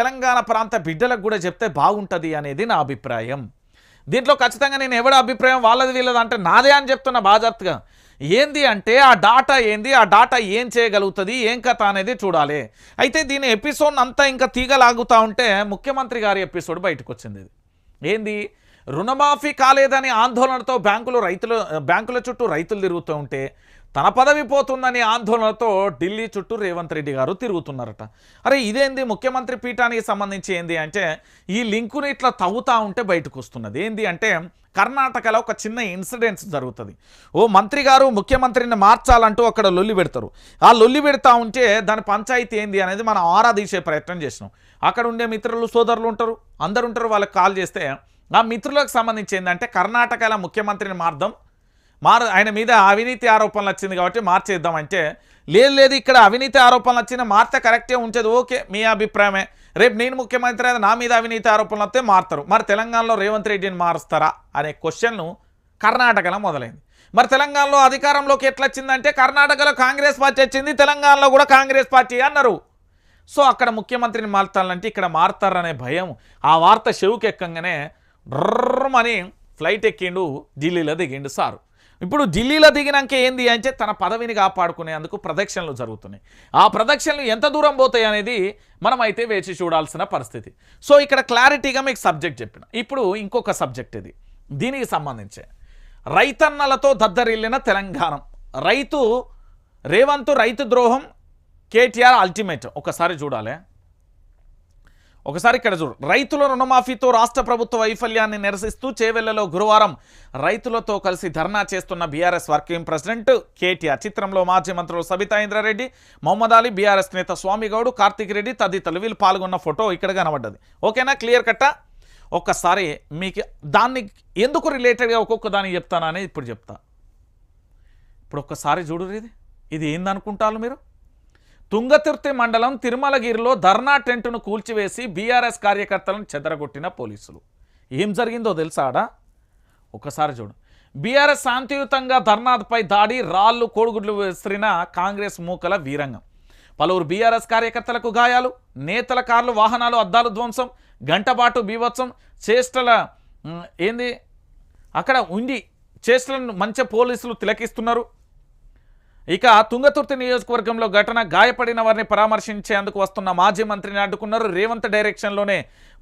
తెలంగాణ ప్రాంత బిడ్డలకు కూడా చెప్తే బాగుంటుంది అనేది నా అభిప్రాయం. దీంట్లో ఖచ్చితంగా నేను ఎవడ అభిప్రాయం వాళ్ళది వీళ్ళది అంటే నాదే అని చెప్తున్నా బాధ్యతగా ఏంది అంటే ఆ డాటా ఏంది? ఆ డాటా ఏం చేయగలుగుతుంది? ఏం కథ అనేది చూడాలి. అయితే దీని ఎపిసోడ్ అంతా ఇంకా తీగలాగుతూ ఉంటే ముఖ్యమంత్రి గారి ఎపిసోడ్ బయటకు వచ్చింది ఇది. ఏంది? రుణమాఫీ కాలేదని ఆందోళనతో బ్యాంకులు రైతులు బ్యాంకుల చుట్టూ రైతులు తిరుగుతూ ఉంటే తన పదవి పోతుందని ఆందోళనతో ఢిల్లీ చుట్టూ రేవంత్ రెడ్డి గారు తిరుగుతున్నారట. అరే ఇదేంది ముఖ్యమంత్రి పీఠానికి సంబంధించి ఏంది అంటే ఈ లింకుని ఇట్లా తవ్వుతా ఉంటే బయటకు వస్తున్నది ఏంది అంటే కర్ణాటకలో ఒక చిన్న ఇన్సిడెంట్స్ జరుగుతుంది. ఓ మంత్రి గారు ముఖ్యమంత్రిని మార్చాలంటూ అక్కడ లొల్లి పెడతారు. ఆ లొల్లి పెడతా ఉంటే దాని పంచాయతీ ఏంది అనేది మనం ఆరా తీసే ప్రయత్నం చేసినాం. అక్కడ ఉండే మిత్రులు సోదరులు ఉంటారు. అందరు ఉంటారు వాళ్ళకి కాల్ చేస్తే నా మిత్రులకు సంబంధించి ఏంటంటే కర్ణాటకలో ముఖ్యమంత్రిని మార్దాం. మార్ ఆయన మీద అవినీతి ఆరోపణలు వచ్చింది కాబట్టి మార్చేద్దామంటే లేదు లేదు ఇక్కడ అవినీతి ఆరోపణలు వచ్చినా మార్తే కరెక్టే ఉంచేది. ఓకే మీ అభిప్రాయమే. రేపు నేను ముఖ్యమంత్రి అయితే నా మీద అవినీతి ఆరోపణలు వస్తే మారుతారు. మరి తెలంగాణలో రేవంత్ రెడ్డిని మారుస్తారా అనే క్వశ్చన్ను కర్ణాటకలో మొదలైంది. మరి తెలంగాణలో అధికారంలోకి ఎట్లా వచ్చిందంటే కర్ణాటకలో కాంగ్రెస్ పార్టీ వచ్చింది తెలంగాణలో కూడా కాంగ్రెస్ పార్టీ అన్నారు. సో అక్కడ ముఖ్యమంత్రిని మార్చాలంటే ఇక్కడ మారుతారనే భయం. ఆ వార్త చెవుకెక్కగానే అని ఫ్లైట్ ఎక్కిండు ఢిల్లీలో దిగిండు సారు. ఇప్పుడు ఢిల్లీలో దిగినాక ఏంది అంటే తన పదవిని కాపాడుకునేందుకు ప్రదక్షిణలు జరుగుతున్నాయి. ఆ ప్రదక్షిణలు ఎంత దూరం పోతాయి అనేది మనం అయితే వేచి చూడాల్సిన పరిస్థితి. సో ఇక్కడ క్లారిటీగా మీకు సబ్జెక్ట్ చెప్పిన. ఇప్పుడు ఇంకొక సబ్జెక్ట్ ఇది. దీనికి సంబంధించే రైతన్నలతో దద్దరిల్లిన తెలంగాణ. రైతు రేవంత్ రైతు ద్రోహం కేటీఆర్ అల్టిమేట్. ఒకసారి చూడాలి. ఒకసారి ఇక్కడ చూడు. రైతుల రుణమాఫీతో రాష్ట్ర ప్రభుత్వ వైఫల్యాన్ని నిరసిస్తూ చేవెళ్ళలో గురువారం రైతులతో కలిసి ధర్నా చేస్తున్న బీఆర్ఎస్ వర్కింగ్ ప్రెసిడెంట్ కేటీఆర్. చిత్రంలో మాజీ మంత్రులు సబితా ఇంద్రారెడ్డి మొహమ్మద్ అలీ బీఆర్ఎస్ నేత స్వామిగౌడ్ కార్తీక్ రెడ్డి తదితరులు వీళ్ళు పాల్గొన్న ఫోటో ఇక్కడ కనబడ్డది. ఓకేనా? క్లియర్ కట్టా? ఒక్కసారి మీకు దాన్ని ఎందుకు రిలేటెడ్గా ఒక్కొక్క దాన్ని చెప్తానని ఇప్పుడు చెప్తా. ఇప్పుడు ఒక్కసారి చూడు ఇది. ఇది ఏందనుకుంటారు మీరు? తుంగతుర్తి మండలం తిరుమలగిరిలో ధర్నా టెంటును కూల్చివేసి బీఆర్ఎస్ కార్యకర్తలను చెదరగొట్టిన పోలీసులు. ఏం జరిగిందో తెలుసాడా ఒకసారి చూడు. బీఆర్ఎస్ శాంతియుతంగా ధర్నాపై దాడి రాళ్ళు కోడిగుడ్లు విసిరిన కాంగ్రెస్ మూకల వీరంగం. పలువురు బీఆర్ఎస్ కార్యకర్తలకు గాయాలు నేతల కార్లు వాహనాలు అద్దాలు ధ్వంసం గంటపాటు బీభత్సం చేష్టల ఏంది? అక్కడ ఉండి చేష్టలను మంచి పోలీసులు తిలకిస్తున్నారు. ఇక తుంగతుర్తి నియోజకవర్గంలో ఘటన గాయపడిన వారిని పరామర్శించేందుకు వస్తున్న మాజీ మంత్రిని అడ్డుకున్నారు. రేవంత్ డైరెక్షన్లోనే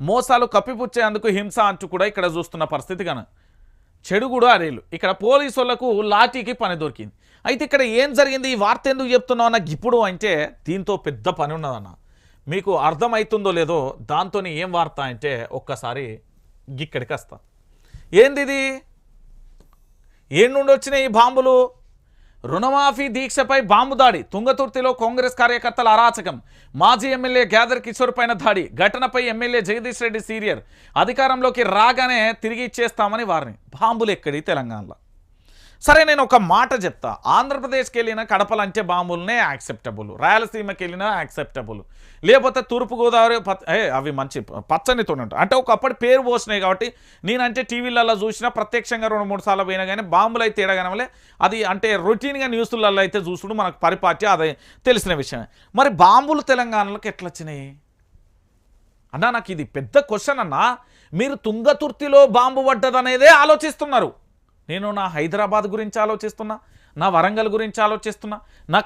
మోసాలు కప్పిపుచ్చేందుకు హింస అంటూ కూడా ఇక్కడ చూస్తున్న పరిస్థితి కన చెడు కూడా అరేలు ఇక్కడ పోలీసులకు లాఠీకి పని దొరికింది. అయితే ఇక్కడ ఏం జరిగింది? ఈ వార్త ఎందుకు చెప్తున్నావు అన్న ఇప్పుడు అంటే దీంతో పెద్ద పని ఉన్నదన్న. మీకు అర్థమవుతుందో లేదో దాంతో ఏం వార్త అంటే ఒక్కసారి ఇక్కడికి వస్తా. ఏంది ఇది ఏం నుండి వచ్చినాయి ఈ బాంబులు? రుణమాఫీ దీక్షపై బాంబు దాడి. తుంగతుర్తిలో కాంగ్రెస్ కార్యకర్తల అరాచకం. మాజీ ఎమ్మెల్యే గ్యాదర్ కిషోర్ పైన దాడి. ఘటనపై ఎమ్మెల్యే జగదీష్ రెడ్డి సీరియర్ అధికారంలోకి రాగానే తిరిగి ఇచ్చేస్తామని వారిని. బాంబులు ఎక్కడి తెలంగాణలో? సరే నేను ఒక మాట చెప్తా. ఆంధ్రప్రదేశ్కి వెళ్ళిన కడపలంటే బాంబులనే యాక్సెప్టబుల్. రాయలసీమకి వెళ్ళినా యాక్సెప్టబుల్. లేకపోతే తూర్పుగోదావరి పచ్చ అవి మంచి పచ్చనితో ఉంటాయి అంటే ఒకప్పటి పేరు పోసినాయి కాబట్టి నేనంటే టీవీలలో చూసినా ప్రత్యక్షంగా రెండు మూడు సార్లు పోయినా కానీ బాంబులు అయితే ఎడగనవలే అది అంటే రొటీన్గా న్యూస్లలో అయితే చూసుడు మనకు పరిపాటి అది తెలిసిన విషయమే. మరి బాంబులు తెలంగాణలోకి ఎట్లా వచ్చినాయి అన్నా నాకు ఇది పెద్ద క్వశ్చన్ అన్నా. మీరు తుంగతుర్తిలో బాంబు పడ్డదనేదే ఆలోచిస్తున్నారు. నేను నా హైదరాబాద్ గురించి ఆలోచిస్తున్నా నా వరంగల్ గురించి ఆలోచిస్తున్నా నా